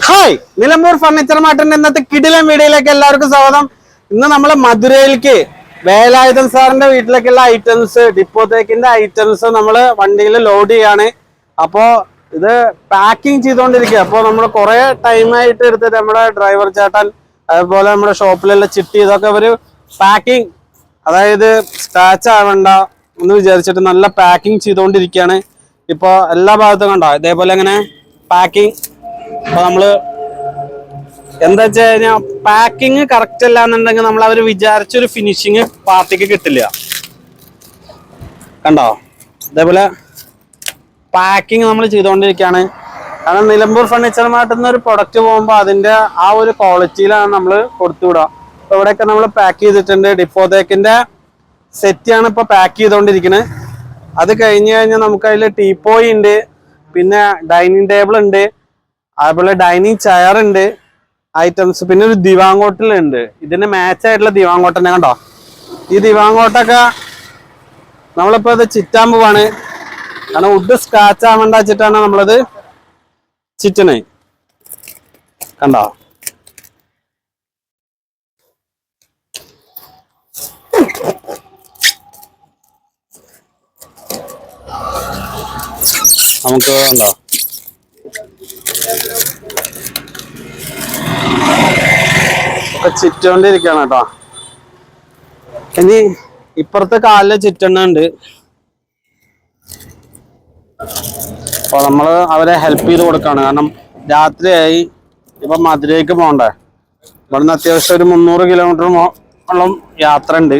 Hi Nilambur furniture മാർട്ടിന്റെ ഇന്നത്തെ കിടിലൻ വീഡിയോയിലേക്ക് എല്ലാവർക്കും സ്വാഗതം. ഇന്ന് നമ്മൾ മധുരയിലേക്ക് വേലായുധൻ സാറിന്റെ വീട്ടിലേക്കുള്ള ഐറ്റംസ് ഡിപ്പോത്തേക്കിന്റെ ഐറ്റംസ് നമ്മൾ വണ്ടിയിൽ ലോഡ് ചെയ്യാണ്. അപ്പോ ഇത് പാക്കിംഗ് ചെയ്തുകൊണ്ടിരിക്കുക അപ്പോൾ നമ്മൾ കുറെ ടൈമായിട്ട് എടുത്തിട്ട് നമ്മുടെ ഡ്രൈവർ ചേട്ടൻ അതുപോലെ നമ്മുടെ ഷോപ്പിലുള്ള ചിട്ടി ഇതൊക്കെ ഒരു പാക്കിംഗ് അതായത് സ്ക്രാച്ച് ആവണ്ട എന്ന് വിചാരിച്ചിട്ട് നല്ല പാക്കിംഗ് ചെയ്തുകൊണ്ടിരിക്കുകയാണ് ഇപ്പോൾ എല്ലാ ഭാഗത്തും കണ്ടോ? ഇതേപോലെ അങ്ങനെ പാക്കിംഗ് അപ്പൊ നമ്മൾ എന്താ വെച്ച് കഴിഞ്ഞാൽ പാക്കിങ് കറക്റ്റ് അല്ല എന്നുണ്ടെങ്കിൽ നമ്മൾ അവർ വിചാരിച്ചൊരു ഫിനിഷിങ് പാർട്ടിക്ക് കിട്ടില്ല. കണ്ടോ? അതേപോലെ പാക്കിങ് നമ്മൾ ചെയ്തുകൊണ്ടിരിക്കുകയാണ് കാരണം നിലമ്പൂർ ഫർണിച്ചർ മാർട്ടിൽ നിന്ന് ഒരു പ്രൊഡക്റ്റ് പോകുമ്പോൾ അതിന്റെ ആ ഒരു ക്വാളിറ്റിയിലാണ് നമ്മൾ കൊടുത്തുവിടുക അപ്പൊ ഇവിടെയൊക്കെ നമ്മൾ പാക്ക് ചെയ്തിട്ടുണ്ട്. ഡിപ്പോതേക്കിന്റെ സെറ്റാണ് ഇപ്പോൾ പാക്ക് ചെയ്തുകൊണ്ടിരിക്കുന്നത് അത് കഴിഞ്ഞ് കഴിഞ്ഞാൽ നമുക്ക് അതിൽ ടീപ്പോയി ഉണ്ട്. പിന്നെ ഡൈനിങ് ടേബിൾ ഉണ്ട്. അതുപോലെ ഡൈനിങ് ചെയർ ഉണ്ട് ഐറ്റംസ് പിന്നെ ഒരു ദിവാങ്കോട്ടൽ ഉണ്ട്. ഇതിന് മാച്ച് ആയിട്ടുള്ള ദിവാങ്കോട്ട് തന്നെ കണ്ടോ? ഈ ദിവാങ്കോട്ടൊക്കെ നമ്മളിപ്പോ ഇത് ചിറ്റാൻ പോവാണ്. കാരണം വുഡ് സ്ക്രാച്ച് ആവേണ്ട വെച്ചിട്ടാണ് നമ്മളത് ചിറ്റണേ. കണ്ടോ? നമുക്ക് കണ്ടോ? ഒക്കെ ചുറ്റോണ്ടിരിക്കണം കേട്ടോ. ഇനി ഇപ്പുറത്തെ കാലിലെ ചുറ്റണ്ണുണ്ട് അപ്പൊ നമ്മൾ അവരെ ഹെൽപ്പ് ചെയ്ത് കൊടുക്കാണ്. കാരണം രാത്രിയായി. ഇപ്പൊ മധുരയ്ക്ക് പോകണ്ടേ ഇവിടുന്ന് അത്യാവശ്യം ഒരു മുന്നൂറ് കിലോമീറ്റർ യാത്ര ഉണ്ട്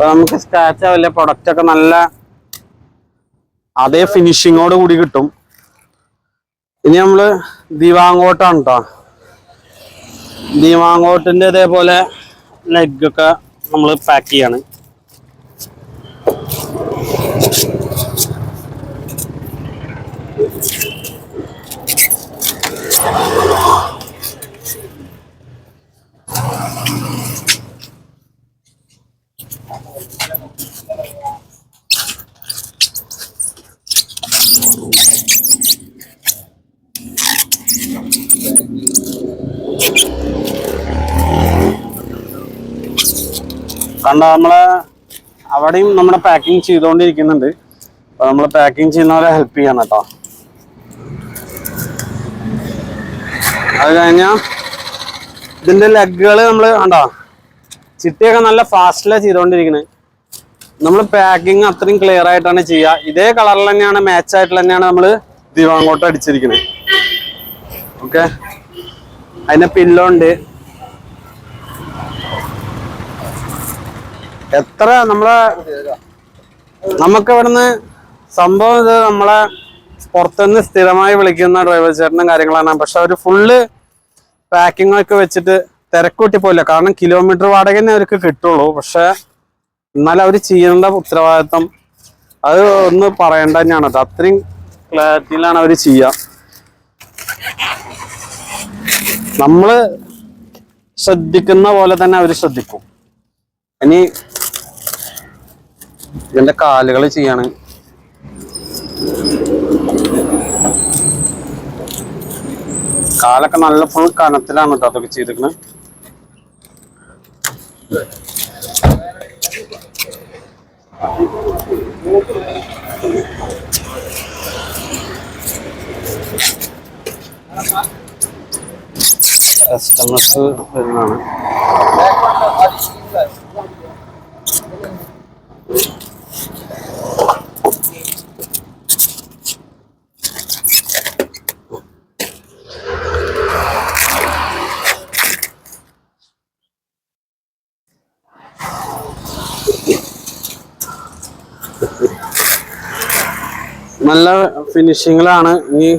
അപ്പൊ നമുക്ക് സ്ക്രാച്ച് ആവില്ല പ്രൊഡക്റ്റ് ഒക്കെ നല്ല അതേ ഫിനിഷിങ്ങോട് കൂടി കിട്ടും. ഇനി നമ്മൾ ദിവാങ്കോട്ടാണ് കേട്ടോ ദിവാങ്കോട്ടിന്റെ ഇതേപോലെ ലെഗ് ഒക്കെ നമ്മൾ പാക്ക് ചെയ്യാണ്. കണ്ട നമ്മളെ അവിടെയും നമ്മുടെ പാക്കിംഗ് ചെയ്തുകൊണ്ടിരിക്കുന്നുണ്ട്. അപ്പൊ നമ്മൾ പാക്കിംഗ് ചെയ്യുന്നവരെ ഹെൽപ്പ് ചെയ്യണം കേട്ടോ അത് കഴിഞ്ഞ ഇതിന്റെ ലെഗുകൾ നമ്മൾ കണ്ടോ? ചിട്ടിയൊക്കെ നല്ല ഫാസ്റ്റിലാണ് ചെയ്തുകൊണ്ടിരിക്കുന്നത് നമ്മൾ പാക്കിംഗ് അത്രയും ക്ലിയർ ആയിട്ടാണ് ചെയ്യുക. ഇതേ കളറിൽ തന്നെയാണ് മാച്ച് ആയിട്ട് തന്നെയാണ് നമ്മൾ ദിവാങ്കോട്ട് അടിച്ചിരിക്കുന്നത് ഓക്കെ അതിന്റെ പില്ലോ ഉണ്ട്. എത്ര നമ്മളെ നമുക്ക് ഇവിടുന്ന് സംഭവം ഇത് നമ്മളെ പുറത്തുനിന്ന് സ്ഥിരമായി വിളിക്കുന്ന ഡ്രൈവർ ചേട്ടനും കാര്യങ്ങളാണ്. പക്ഷെ അവർ ഫുള്ള് പാക്കിംഗ് ഒക്കെ വെച്ചിട്ട് തിരക്കൂട്ടി പോയില്ല. കാരണം കിലോമീറ്റർ വാടക തന്നെ അവർക്ക് കിട്ടുള്ളൂ. പക്ഷെ എന്നാലും അവർ ചെയ്യേണ്ട ഉത്തരവാദിത്തം അത് ഒന്ന് പറയേണ്ട തന്നെയാണ്. അത് അത്രയും ക്ലാരിറ്റിയിലാണ് അവർ ചെയ്യുക നമ്മൾ ശ്രദ്ധിക്കുന്ന പോലെ തന്നെ അവർ ശ്രദ്ധിക്കും. ഇനി ഇതിന്റെ കാലുകൾ ചെയ്യാണ്. കാലൊക്കെ നല്ല ഫുൾ കനത്തിലാണ് കേട്ടോ അതൊക്കെ ചെയ്തിരിക്കുന്നത് കസ്റ്റമേഴ്സ് വരുന്നതാണ്. നല്ല ഫിനിഷിങ്ങിലാണ് ഇനി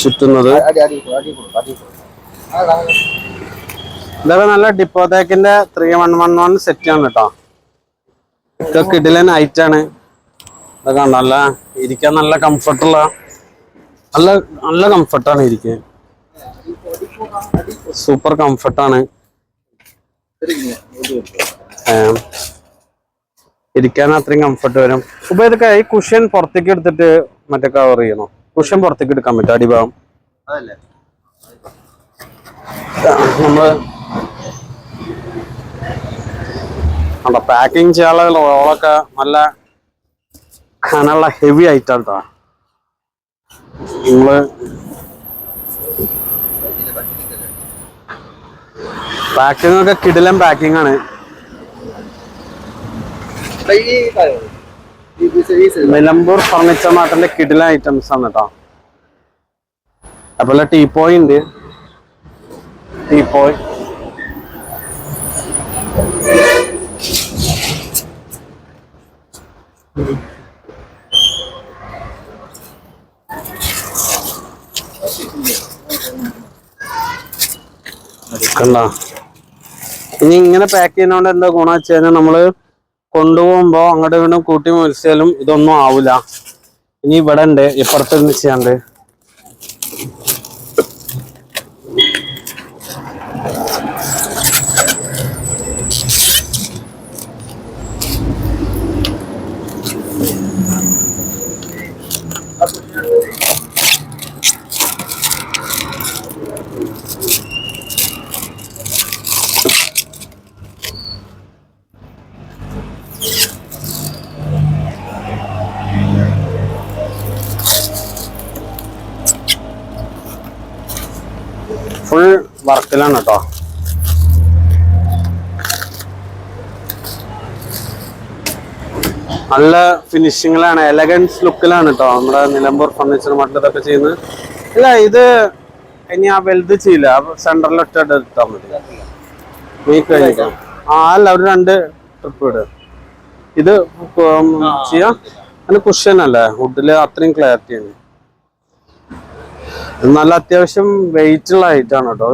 ചുറ്റുന്നത്. ഇതൊക്കെ നല്ല ഡിപ്പോത്തേക്കിന്റെ three one one one set ആണ് കേട്ടോ. ഇതൊക്കെ കിടിലൻ ഹൈറ്റ് ആണ്. ഇതൊക്കെ നല്ല ഇരിക്കാൻ നല്ല കംഫർട്ടുള്ള നല്ല നല്ല കംഫർട്ടാണ് ഇരിക്കാൻ. സൂപ്പർ കംഫർട്ടാണ് ഇരിക്കാൻ അത്രയും കംഫർട്ട് വരും. ഇപ്പൊ ഇതൊക്കെ ഈ കുഷ്യൻ പുറത്തേക്ക് എടുത്തിട്ട് മറ്റേ കവർ ചെയ്യണോ? കുഷ്യൻ പുറത്തേക്ക് എടുക്കാൻ പറ്റും അടിഭാഗം? നമ്മൾ കണ്ടോ പാക്കിങ് ചെയ്യാനുള്ള റോളൊക്കെ നല്ല കനുള്ള ഹെവി ആയിട്ടാണ് ട്ടോ. നമ്മൾ പാക്കിംഗ് ഒക്കെ കിടിലം പാക്കിംഗ് ആണ്. നിലമ്പൂർ ഫർണിച്ചർ മാർട്ടിന്റെ കിടിലൻ ഐറ്റംസ് ആണ് കേട്ടോ അതുപോലെ ടീപ്പോയ് ഉണ്ട്. ടീപ്പോയ് കണ്ടോ? ഇനി ഇങ്ങനെ പാക്ക് ചെയ്യുന്നതുകൊണ്ട് എന്താ ഗുണം വെച്ച് കഴിഞ്ഞാൽ നമ്മൾ കൊണ്ടുപോകുമ്പോ അങ്ങോട്ട് വീണ്ടും കൂട്ടി മത്സ്യാലും ഇതൊന്നും ആവൂല. ഇനി ഇവിടെ ഉണ്ട്. ഇപ്പുറത്ത് നിന്ന് ചെയ്യാണ്ട്. ഫുൾ വർക്കിലാണ് കേട്ടോ. നല്ല ഫിനിഷിങ്ങിലാണ് എലഗൻസ് ലുക്കിലാണ് കേട്ടോ. നമ്മുടെ നിലമ്പൂർ ഫർണിച്ചർ മട്ടിൽ ഇതൊക്കെ ചെയ്യുന്നത്. ഇല്ല ഇത് ഇനി ആ വലുത് ചെയ്യില്ല സെന്ററിൽ ഒറ്റ എടുത്താൽ മതി. നീ കഴിഞ്ഞിട്ടോ ആ അല്ല ഒരു രണ്ട് ട്രിപ്പ് ഇട്. ഇത് ചെയ്യാം. അതിന് കുഷ്യൻ അല്ലേ? വുഡിൽ അത്രയും ക്ലാരിറ്റി ആണ്. നല്ല അത്യാവശ്യം വെയിറ്റുള്ള ഉള്ള ഐറ്റം ആണ് കേട്ടോ.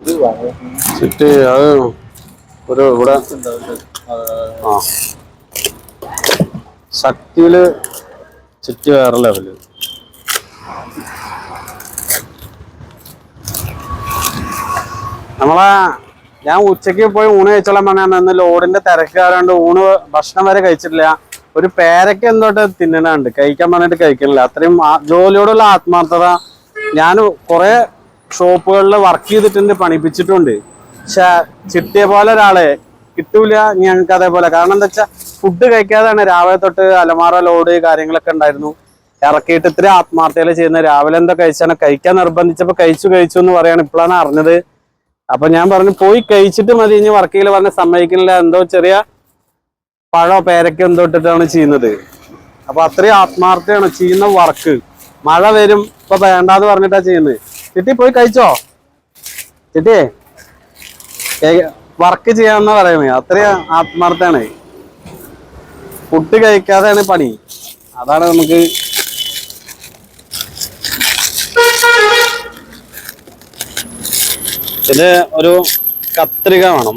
ഇത് അത് ഒരു ഇവിടെ. ആ. ശക്തിയിൽ ചുറ്റ് വേറെ ലെവൽ. നമ്മളെ ഞാൻ ഉച്ചയ്ക്ക് പോയി ഊണ് കഴിച്ചോളാൻ പറഞ്ഞാൽ ഇന്ന് ലോഡിന്റെ തിരക്ക് ഊണ് ഭക്ഷണം വരെ കഴിച്ചിട്ടില്ല. ഒരു പേരയ്ക്ക് എന്തോട്ട് തിന്നണുണ്ട്. കഴിക്കാൻ പറഞ്ഞിട്ട് കഴിക്കണില്ല. അത്രയും ജോലിയോടുള്ള ആത്മാർത്ഥത ഞാൻ കുറെ ഷോപ്പുകളിൽ വർക്ക് ചെയ്തിട്ടുണ്ട് പണിപ്പിച്ചിട്ടുണ്ട്. പക്ഷെ ചിട്ടിയെ പോലെ ഒരാളെ കിട്ടൂല. ഞങ്ങൾക്ക് അതേപോലെ. കാരണം എന്താ വെച്ചാൽ ഫുഡ് കഴിക്കാതെയാണ് രാവിലെ തൊട്ട് അലമാറ ലോഡ് കാര്യങ്ങളൊക്കെ ഉണ്ടായിരുന്നു. ഇറക്കിയിട്ട് ഇത്ര ആത്മാർത്ഥതയിൽ ചെയ്യുന്ന രാവിലെ എന്താ കഴിച്ചാണ്. കഴിക്കാൻ നിർബന്ധിച്ചപ്പോൾ കഴിച്ചു കഴിച്ചു എന്ന് പറയാണ് ഇപ്പോഴാണ് അറിഞ്ഞത്. അപ്പൊ ഞാൻ പറഞ്ഞു പോയി കഴിച്ചിട്ട് മതി ഇനി വർക്കിൽ പറഞ്ഞ സമ്മതിക്കുന്നില്ല. എന്തോ ചെറിയ പഴോ പേരക്കോ എന്തോ ഇട്ടിട്ടാണ് ചെയ്യുന്നത്. അപ്പൊ അത്രയും ആത്മാർത്ഥയാണ് ചെയ്യുന്ന വർക്ക്. മഴ വരും ഇപ്പൊ വേണ്ടാന്ന് പറഞ്ഞിട്ടാ ചെയ്യുന്നത്. ചിട്ടി പോയി കഴിച്ചോ? ചിട്ടിയെ വർക്ക് ചെയ്യാന്ന പറയുന്നത്. അത്രയും ആത്മാർത്ഥമാണ്. ഫുഡ് കഴിക്കാതെയാണ് പണി. അതാണ് നമുക്ക് ഇത് ഒരു കത്രിക വേണം.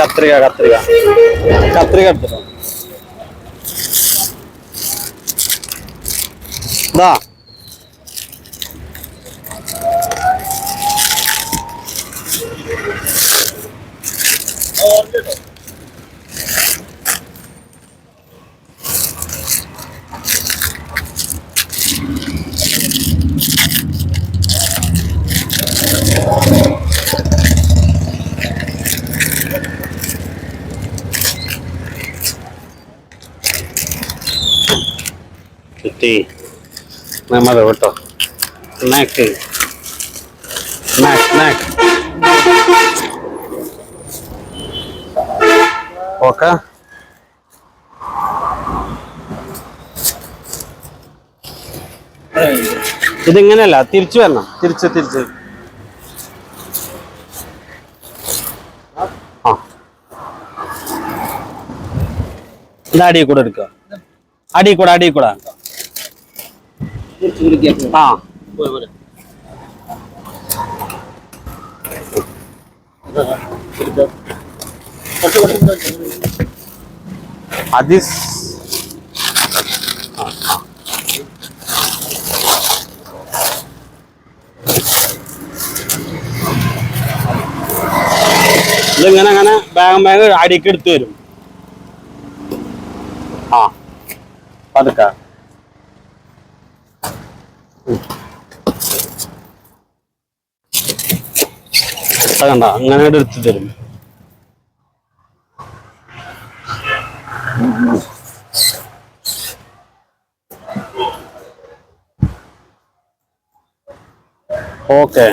കത്രിക കത്രിക. കത്രിക എടുത്തിട്ടോ ഇതാ. കിട്ടി. നമ്മുടെ കേട്ടോ. Snack snack snack okay. ഇതിങ്ങനെയല്ല തിരിച്ചു വരണം. തിരിച്ച് തിരിച്ച്. ആ. ഇത് അടിയിൽ കൂടെ എടുക്കുക. അടിയിൽ കൂടെ അടിയിൽ കൂടെ. ആ. ഇതിങ്ങനെ അങ്ങനെ ബാഗം ബാഗ് അടിക്കെടുത്ത് വരും. ആ. പതുക്ക. കണ്ട അങ്ങനെ എടുത്തു തരും. ഓക്കെ.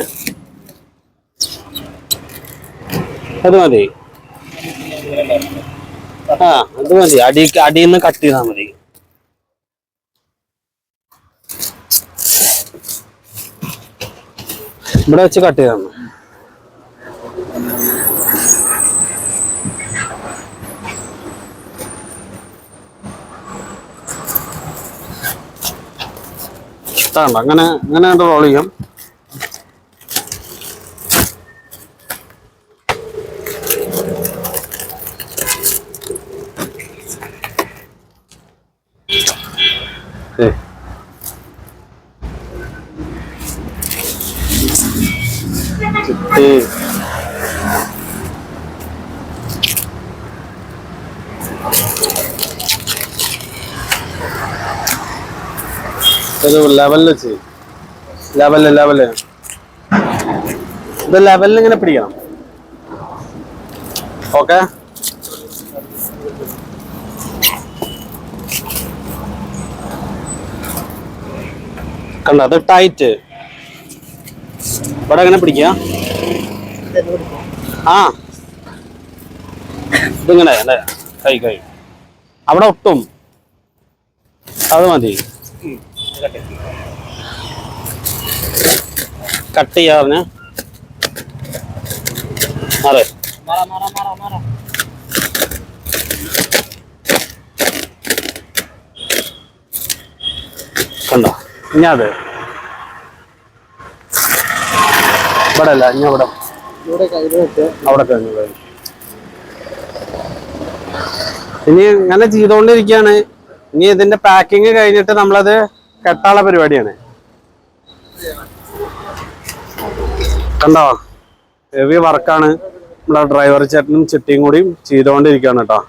അത് മതി. ആ അത് മതി. അടി അടിയിൽ നിന്ന് കട്ട് ചെയ്താൽ മതി. ഇവിടെ വെച്ച് കട്ട് ചെയ്ത അങ്ങനെ അങ്ങനെ റോൾ ചെയ്യാം. ചുറ്റി. ഒരു ലെവലിൽ വെച്ച്. ലെവൽ ലെവൽ ഇത് ലെവലിൽ ഇങ്ങനെ പിടിക്കണം. ഓക്കെ കണ്ടോ? അത് ടൈറ്റ് ഇവിടെ എങ്ങനെ പിടിക്കുക? ആ. ഇതിങ്ങനെ അല്ലേ? കൈ കൈ. അവിടെ ഒട്ടും. അത് മതി. കട്ട് ചെയ്യാറിന് അതെ കണ്ടോ? ഇനി അത്. ഇവിടെ അല്ല ഇനി അവിടെ. അവിടെ ഇനി ഇങ്ങനെ ചെയ്തുകൊണ്ടിരിക്കുകയാണ് ഇനി ഇതിന്റെ പാക്കിങ് കഴിഞ്ഞിട്ട് നമ്മളത് കെട്ടാള പരിപാടിയാണ്. കണ്ടോ? ഹെവി വർക്കാണ് നമ്മളെ ഡ്രൈവർ ചേട്ടനും ചിട്ടിയും കൂടി ചെയ്തുകൊണ്ടിരിക്കുകയാണ് കേട്ടോ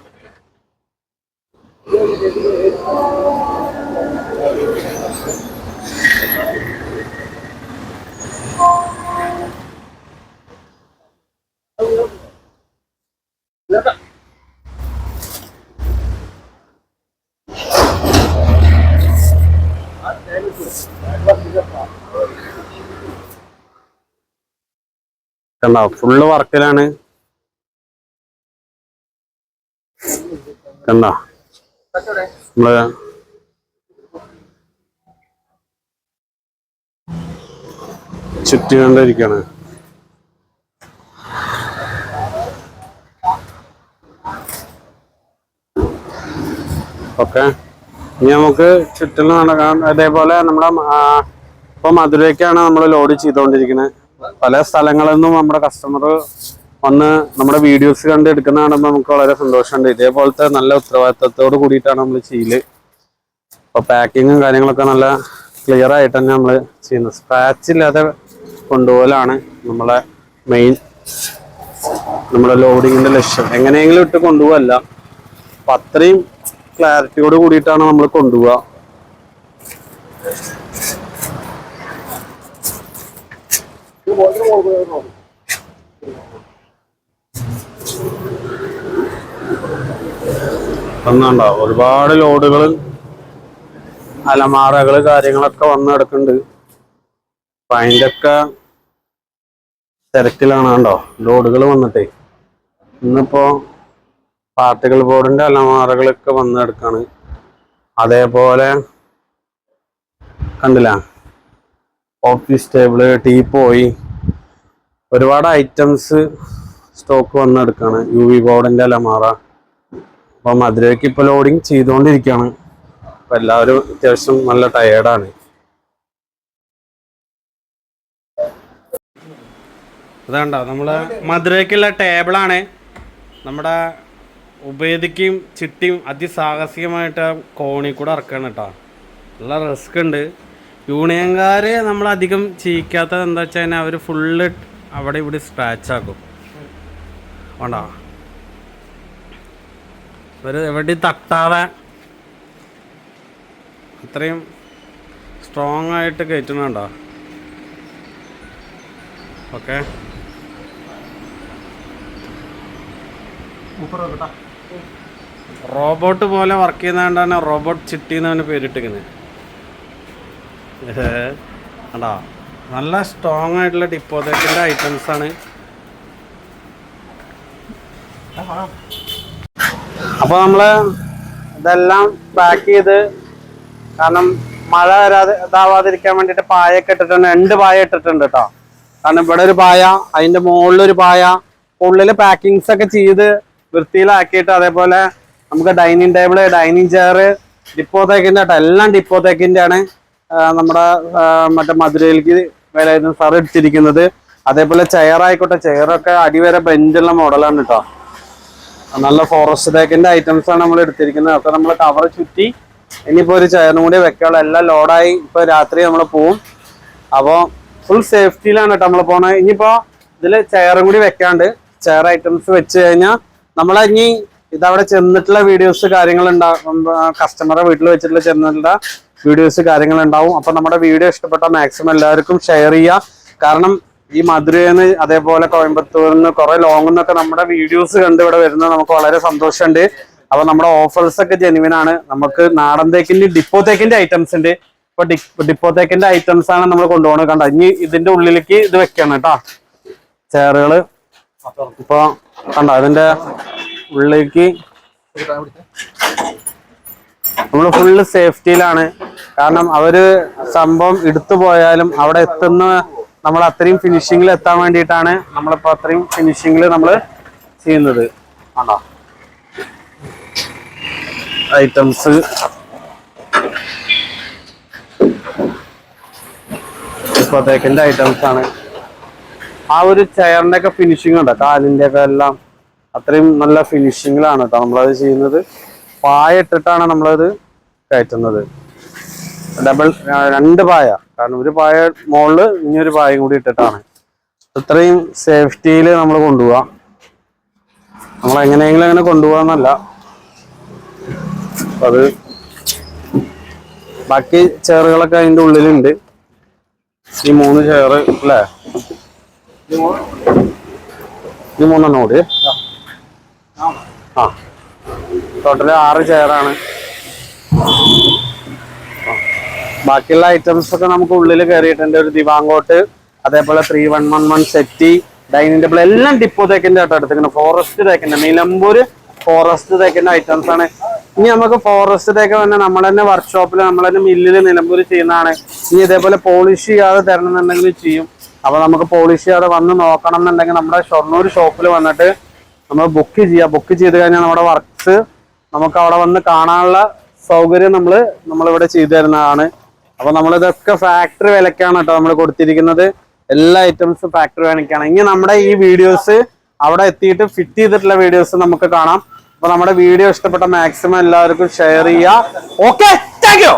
കണ്ടോ ഫുള്ള് വർക്കിലാണ്. കണ്ടോ? നമ്മൾ ചുറ്റിക്കൊണ്ടിരിക്കാണ് ഓക്കെ. ഇനി നമുക്ക് ചുറ്റിലും നടക്കാം അതേപോലെ നമ്മുടെ ഇപ്പൊ മധുരയ്ക്കാണ് നമ്മൾ ലോഡ് ചെയ്തുകൊണ്ടിരിക്കുന്നത് പല സ്ഥലങ്ങളിൽ നിന്നും നമ്മുടെ കസ്റ്റമർ വന്ന് നമ്മുടെ വീഡിയോസ് കണ്ട് എടുക്കുന്ന കാണുമ്പോൾ നമുക്ക് വളരെ സന്തോഷമുണ്ട്. ഇതേപോലത്തെ നല്ല ഉത്തരവാദിത്തത്തോട് കൂടിയിട്ടാണ് നമ്മൾ ചെയ്യൽ. അപ്പൊ പാക്കിങ്ങും കാര്യങ്ങളൊക്കെ നല്ല ക്ലിയർ ആയിട്ട് തന്നെ നമ്മൾ ചെയ്യുന്നത്. സ്ക്രാച്ച് ഇല്ലാതെ കൊണ്ടുപോകലാണ് നമ്മളെ മെയിൻ നമ്മുടെ ലോഡിങ്ങിന്റെ ലക്ഷ്യം. എങ്ങനെയെങ്കിലും ഇട്ട് കൊണ്ടുപോകല്ല. അപ്പൊ അത്രയും ക്ലാരിറ്റിയോട് കൂടിയിട്ടാണ് നമ്മൾ കൊണ്ടുപോവുക. ഒന്നുണ്ടോ ഒരുപാട് ലോഡുകൾ അലമാറകൾ കാര്യങ്ങളൊക്കെ വന്നു കിടക്കുന്നുണ്ട്. അപ്പൊ അതിന്റെ ഒക്കെ തിരക്കിലാണ് കണ്ടോ? ലോഡുകൾ വന്നിട്ടേ. ഇന്നിപ്പോ പാർട്ടികൾ ബോർഡിന്റെ അലമാറകളൊക്കെ വന്നു കിടക്കാണ്. അതേപോലെ കണ്ടില്ല. ഓഫീസ് ടേബിൾ ടീപ്പോയി ഒരുപാട് ഐറ്റംസ് സ്റ്റോക്ക് വന്ന് എടുക്കാണ് യു വി ബോർഡിന്റെ അലമാറ അപ്പൊ മധുരയ്ക്ക് ഇപ്പൊ ലോഡിങ് ചെയ്തുകൊണ്ടിരിക്കുകയാണ്. അപ്പൊ എല്ലാവരും അത്യാവശ്യം നല്ല ടയേർഡാണ് അതാണ്ടോ നമ്മളെ മധുരയ്ക്കുള്ള ടേബിളാണ് നമ്മുടെ ഉപേദിക്കും ചിട്ടിയും അതിസാഹസികമായിട്ട് കോണി കൂടെ ഇറക്കണം കേട്ടോ നല്ല റിസ്ക് ഉണ്ട്. യൂണിയൻകാർ നമ്മളധികം ചെയ്യിക്കാത്തത് എന്താ വെച്ചാൽ അവർ ഫുള്ള് അവിടെ ഇവിടെ സ്ക്രാച്ച് ആക്കും. വേണ്ട? ഒരു എവിടെയും തട്ടാതെ അത്രയും സ്ട്രോങ് ആയിട്ട് കയറ്റുന്നുണ്ടോ? ഓക്കെ. റോബോട്ട് പോലെ വർക്ക് ചെയ്യുന്നതുകൊണ്ടാണ് റോബോട്ട് ചിട്ടി എന്നാണ് പേരിട്ടിരിക്കുന്നത് കണ്ടാ നല്ല സ്ട്രോങ് ആയിട്ടുള്ള ഡിപ്പോസിറ്റിന്റെ ആണ്. അപ്പോൾ നമ്മൾ ഇതെല്ലാം പാക്ക് ചെയ്ത് കാരണം മഴ വരാതെ ഇതാവാതിരിക്കാൻ വേണ്ടിയിട്ട് പായൊക്കെ ഇട്ടിട്ടുണ്ട്. രണ്ട് പായ ഇട്ടിട്ടുണ്ട് കേട്ടോ കാരണം ഇവിടെ ഒരു പായ അതിന്റെ മുകളിലൊരു പായ ഉള്ളിൽ പാക്കിങ്സ് ഒക്കെ ചെയ്ത് വൃത്തിയിലാക്കിയിട്ട് അതേപോലെ നമുക്ക് ഡൈനിങ് ടേബിൾ ഡൈനിങ് ചെയർ ഡിപ്പോത്തേക്കിന്റെ കേട്ടോ എല്ലാം ഡിപ്പോത്തേക്കിന്റെ ആണ്. നമ്മുടെ മറ്റേ മധുരയിലേക്ക് വില സാർ എടുത്തിരിക്കുന്നത്. അതേപോലെ ചെയർ ആയിക്കോട്ടെ ചെയറൊക്കെ അടിവരെ ബെഞ്ചുള്ള മോഡലാണ് കേട്ടോ നല്ല ഫോറസ്റ്റ് തേക്കിന്റെ ഐറ്റംസ് ആണ് നമ്മൾ എടുത്തിരിക്കുന്നത്. അപ്പൊ നമ്മൾ കവർ ചുറ്റി ഇനിയിപ്പോ ഒരു ചെയറിനും കൂടി വെക്കാനുള്ള എല്ലാം ലോഡായി ഇപ്പൊ രാത്രി നമ്മൾ പോവും. അപ്പോ ഫുൾ സേഫ്റ്റിയിലാണ് കേട്ടോ നമ്മൾ പോണത് ഇനിയിപ്പോ ഇതിൽ ചെയറും കൂടി വെക്കാണ്ട് ചെയർ ഐറ്റംസ് വെച്ച് കഴിഞ്ഞാൽ നമ്മൾ ഇനി ഇതവിടെ ചെന്നിട്ടുള്ള വീഡിയോസ് കാര്യങ്ങൾ ഉണ്ടാവും കസ്റ്റമറെ വീട്ടിൽ വെച്ചിട്ടുള്ള ചെന്നിട്ടുള്ള വീഡിയോസ് കാര്യങ്ങൾ ഉണ്ടാവും അപ്പൊ നമ്മുടെ വീഡിയോ ഇഷ്ടപ്പെട്ട മാക്സിമം എല്ലാവർക്കും ഷെയർ ചെയ്യുക കാരണം ഈ മധുരയിൽ നിന്ന് അതേപോലെ കോയമ്പത്തൂരിൽ നിന്ന് കുറെ ലോങ്ങിൽ നിന്നൊക്കെ നമ്മുടെ വീഡിയോസ് കണ്ട് ഇവിടെ വരുന്നത് നമുക്ക് വളരെ സന്തോഷമുണ്ട്. അപ്പൊ നമ്മുടെ ഓഫേഴ്സ് ഒക്കെ ജെനുവിൻ ആണ്. നമുക്ക് നാടൻ തേക്കിന്റെ ഡിപ്പോ തേക്കിന്റെ ഐറ്റംസ് ഉണ്ട്. ഇപ്പൊ ഡിപ്പോ തേക്കിന്റെ ഐറ്റംസ് ആണ് നമ്മൾ കൊണ്ടുപോകണത് കണ്ട? ഇനി ഇതിന്റെ ഉള്ളിലേക്ക് ഇത് വെക്കണം കേട്ടോ. ചെയറുകൾ ഇപ്പൊ കണ്ട? അതിന്റെ ഉള്ളിലേക്ക് നമ്മൾ ഫുള്ള് സേഫ്റ്റിയിലാണ് കാരണം അവർ സംഭവം എടുത്തു പോയാലും അവിടെ എത്തുന്ന നമ്മൾ അത്രയും ഫിനിഷിങ്ങിൽ എത്താൻ വേണ്ടിയിട്ടാണ് നമ്മളിപ്പോ അത്രയും ഫിനിഷിങ്ങിൽ നമ്മൾ ചെയ്യുന്നത്. ആണോ ഐറ്റംസ് ഇപ്പോഴത്തേക്കിന്റെ ഐറ്റംസ് ആണ്. ആ ഒരു ചെയറിന്റെ ഒക്കെ ഫിനിഷിംഗ് ഉണ്ട്. കാലിന്റെ ഒക്കെ എല്ലാം അത്രയും നല്ല ഫിനിഷിങ്ങിലാണ് കേട്ടോ നമ്മളത് ചെയ്യുന്നത്. പായ ഇട്ടിട്ടാണ് നമ്മളത് കയറ്റുന്നത്. ഡബിൾ രണ്ട് പായ. കാരണം ഒരു പായ മുകളിൽ ഇനി ഒരു കൂടി ഇട്ടിട്ടാണ്. ഇത്രയും സേഫ്റ്റിയിൽ നമ്മൾ കൊണ്ടുപോവാം. നമ്മൾ എങ്ങനെയെങ്കിലും അങ്ങനെ കൊണ്ടുപോകാന്നല്ല അത് ബാക്കി ചെയറുകളൊക്കെ അതിന്റെ ഉള്ളിലുണ്ട്. ഈ മൂന്ന് ചെയർ അല്ലേ? ഈ മൂന്നെണ്ണം കൂടി. ആ. ടോട്ടൽ ആറ് ചെയറാണ്. ബാക്കിയുള്ള ഐറ്റംസ് ഒക്കെ നമുക്ക് ഉള്ളിൽ കയറിയിട്ടുണ്ട് ഒരു ദിവാങ്കോട്ട് അതേപോലെ three one one one settee dining table എല്ലാം ഡിപ്പോ തേക്കിന്റെ ആയിട്ട് എടുത്തിരിക്കുന്നത്. ഫോറസ്റ്റ് തേക്കിന്റെ നിലമ്പൂര് ഫോറസ്റ്റ് തേക്കിന്റെ ഐറ്റംസ് ആണ്. ഇനി നമുക്ക് ഫോറസ്റ്റ് തേക്ക് തന്നെ നമ്മൾ തന്നെ വർക്ക്ഷോപ്പിൽ നമ്മൾ തന്നെ മില്ലിൽ നിലമ്പൂര് ചെയ്യുന്നതാണ്. ഇനി ഇതേപോലെ പോളിഷ് ചെയ്യാതെ തരണമെന്നുണ്ടെങ്കിൽ ചെയ്യും. അപ്പൊ നമുക്ക് പോളിഷ് ചെയ്യാതെ വന്ന് നോക്കണം എന്നുണ്ടെങ്കിൽ നമ്മുടെ ഷൊർണൂർ ഷോപ്പിൽ വന്നിട്ട് നമ്മൾ ബുക്ക് ചെയ്യുക ബുക്ക് ചെയ്ത് കഴിഞ്ഞാൽ നമ്മുടെ വർക്ക്സ് നമുക്ക് അവിടെ വന്ന് കാണാനുള്ള സൗകര്യം നമ്മൾ നമ്മളിവിടെ ചെയ്തു തരുന്നതാണ്. അപ്പൊ നമ്മളിതൊക്കെ ഫാക്ടറി വിലക്കാണ് കേട്ടോ നമ്മൾ കൊടുത്തിരിക്കുന്നത്. എല്ലാ ഐറ്റംസും ഫാക്ടറി വിലക്കാണ്. ഇനി നമ്മുടെ ഈ വീഡിയോസ് അവിടെ എത്തിയിട്ട് ഫിറ്റ് ചെയ്തിട്ടുള്ള വീഡിയോസ് നമുക്ക് കാണാം. അപ്പൊ നമ്മുടെ വീഡിയോ ഇഷ്ടപ്പെട്ട മാക്സിമം എല്ലാവർക്കും ഷെയർ ചെയ്യുക. Okay thank you